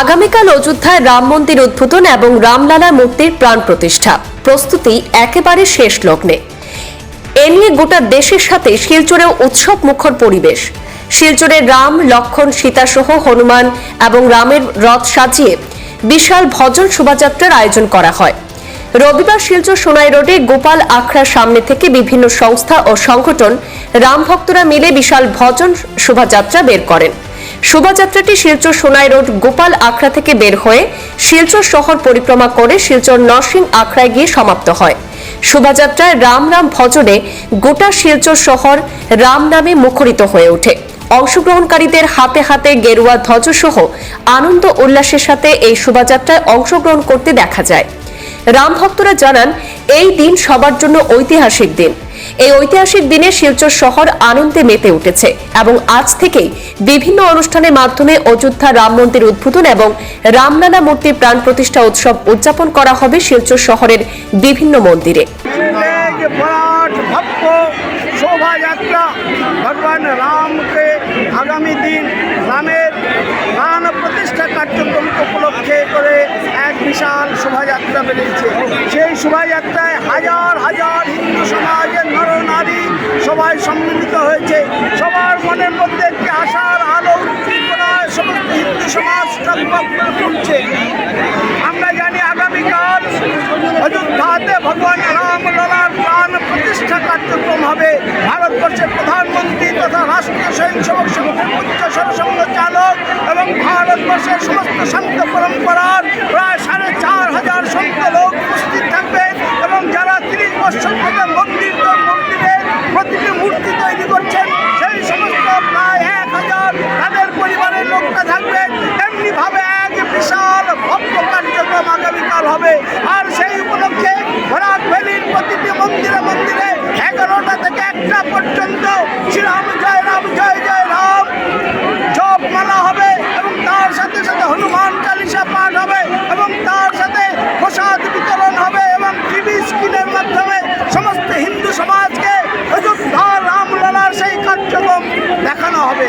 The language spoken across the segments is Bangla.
আগামীকাল অযোধ্যায় রাম মন্দির উদ্বোধন এবং রামলালা মূর্তির প্রাণ প্রতিষ্ঠা। প্রস্তুতি একেবারে শেষ লগ্নে। এ নিয়ে গোটা দেশের সাথে শিলচরেও উৎসব মুখর পরিবেশ। শিলচরে রাম, লক্ষণ সীতা সহ হনুমান এবং রামের রথ সাজিয়ে বিশাল ভজন শোভাযাত্রার আয়োজন করা হয়। রবিবার শিলচর সোনাই রোডে গোপাল আখড়ার সামনে থেকে বিভিন্ন সংস্থা ও সংগঠন রাম ভক্তরা মিলে বিশাল ভজন শোভাযাত্রা বের করেন। শোভাযাত্রাটি শিলচর সোনাই রোড, গোপাল আখড়া থেকে বের হয়ে শিলচর শহর পরিক্রমা করে শিলচর নরসিং আখড়ায় গিয়ে সমাপ্ত হয়। শোভাযাত্রায় রাম রাম ভজনে গোটা শিলচর শহর রাম নামে মুখরিত হয়ে ওঠে। অংশগ্রহণকারীদের হাতে হাতে গেরুয়া ধ্বজ সহ আনন্দ উল্লাসের সাথে এই শোভাযাত্রায় অংশগ্রহণ করতে দেখা যায়। রাম ভক্তরা জানান, এই দিন সবার জন্য ঐতিহাসিক দিন। এই ঐতিহাসিক দিনে শিলচর শহর আনন্দে মেতে উঠেছে এবং আজ থেকেই বিভিন্ন অনুষ্ঠানের মাধ্যমে অযোধ্যা রাম মন্দির উদ্বোধন এবং রামলালা মূর্তি প্রাণ প্রতিষ্ঠা উৎসব উদযাপন করা হবে শিলচর শহরের বিভিন্ন মন্দিরে। শোভাযাত্রা ভগবান রামকে আগামী দিন রামের প্রাণ প্রতিষ্ঠা কার্যক্রম উপলক্ষে করে এক বিশাল শোভাযাত্রা বেরিয়েছে সেই শোভাযাত্রায় হাজার হাজার হিন্দু সমাজ নর নারী সবাই সম্মিলিত হয়েছে। সবার মনের মধ্যে একটি আশার আলো সমস্ত হিন্দু সমাজ তুলছে। আমরা জানি আগামীকাল অযোধ্যাতে ভগবান রাম লালার প্রাণ প্রতিষ্ঠা কার্যক্রম হবে। ভারতবর্ষের প্রধানমন্ত্রী তথা রাষ্ট্রীয় স্বয়ংসেবক সংঘের উচ্চ সরসংঘ চালক এবং ভারতবর্ষের সমস্ত শান্ত পরম্পরার প্রায় সাড়ে চার হাজার সন্ত লোক উপস্থিত থাকবে এবং যারা তিরিশ বছর থেকে মন্দির তো মন্দিরে প্রতিটি মূর্তি তৈরি করছেন সেই সমস্ত প্রায় এক হাজার তাদের পরিবারের লোকরা থাকবেন এমনিভাবে এক বিশাল ভব্য কার্যক্রম আগামীকাল হবে আর সেই উপলক্ষে ভরাট ভ্যালির প্রতিটি মন্দিরে মন্দিরে এগারোটা থেকে একটা পর্যন্ত শ্রীরাম জয় রাম জয় জয় রাম জপ মালা হবে এবং তার সাথে সাথে হনুমান চালিসা পাঠ হবে এবং তার সাথে প্রসাদ বিতরণ হবে এবং টিভি স্ক্রিনের মাধ্যমে সমস্ত হিন্দু সমাজকে অযোধ্যা রামলালার সেই কার্যক্রম দেখানো হবে।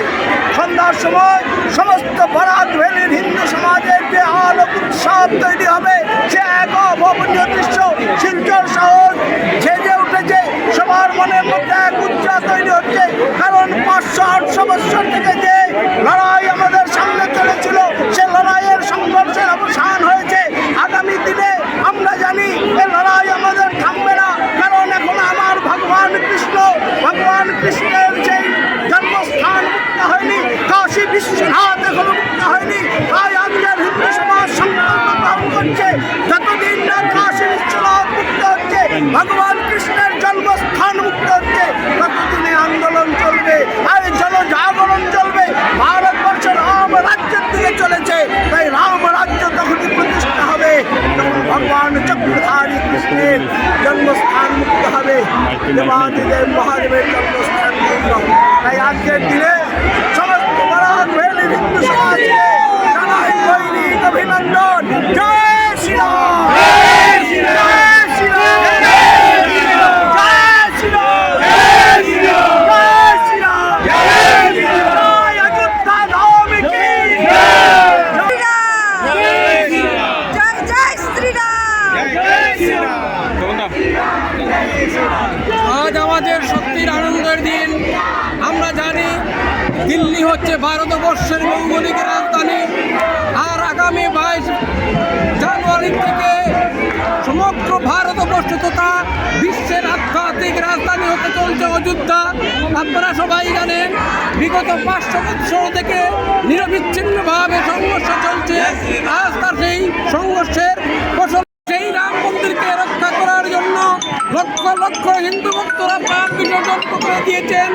সন্ধ্যার সময় সমস্ত বরাত ভ্যালির হিন্দু সমাজের যে আলোক উৎসব তৈরি হবে সে এক অভাবনীয় দৃশ্য শিলচর শহর ছেজে উঠেছে সবার মনের মধ্যে এক উৎসাহ তৈরি হচ্ছে কারণ পাঁচশো আটশো বছর থেকে যে লড়াই আমাদের সামনে চলেছিল সে লড়াইয়ের সংঘর্ষের অবসান হয়েছে আগামী দিনে আমরা জানি এ লড়াই আমাদের থামবে না কারণ এখন আমার ভগবান কৃষ্ণ ভগবান কৃষ্ণের সেই জন্মস্থান মুক্ত হয়নি কাশী বিশ্বনাথ এখনও মুক্ত হয়নি তাই আজকের হিন্দু সমাজ সংকল্প গ্রহণ করছে যতদিন না কাশী বিশ্বনাথ মুক্ত হচ্ছে ভগবান কৃষ্ণের জন্মস্থান মুক্ত হচ্ছে ততদিনে আন্দোলন চলবে আর জনজাগরণ চলবে ভারতবর্ষ রাম রাজ্যের দিকে চলেছে তাই রাম রাজ্য তখনই প্রতিষ্ঠা হবে তখন ভগবান চক্রধারী কৃষ্ণের জন্মস্থান মুক্ত হবে দেবাদিদেব মহাদেবের জন্মস্থান। তাই আজকের দিনে সমস্ত বরাক হিন্দু সমাজকে আজ আমাদের সত্যির আনন্দের দিন। আমরা জানি দিল্লি হচ্ছে ভারতবর্ষের ভৌগোলিক রাজধানী। আর আগামী বাইশ জানুয়ারি থেকে সমগ্র ভারতবর্ষ তথা বিশ্বের আধ্যাত্মিক রাজধানী হতে চলছে অযোধ্যা। আপনারা সবাই জানেন, বিগত পাঁচশো বৎসর থেকে নিরবিচ্ছিন্নভাবে সংঘর্ষ চলছে। আজ তার সেই সংঘর্ষের হিন্দু ভক্তরা প্রাণ বিসর্জন করে দিয়েছেন।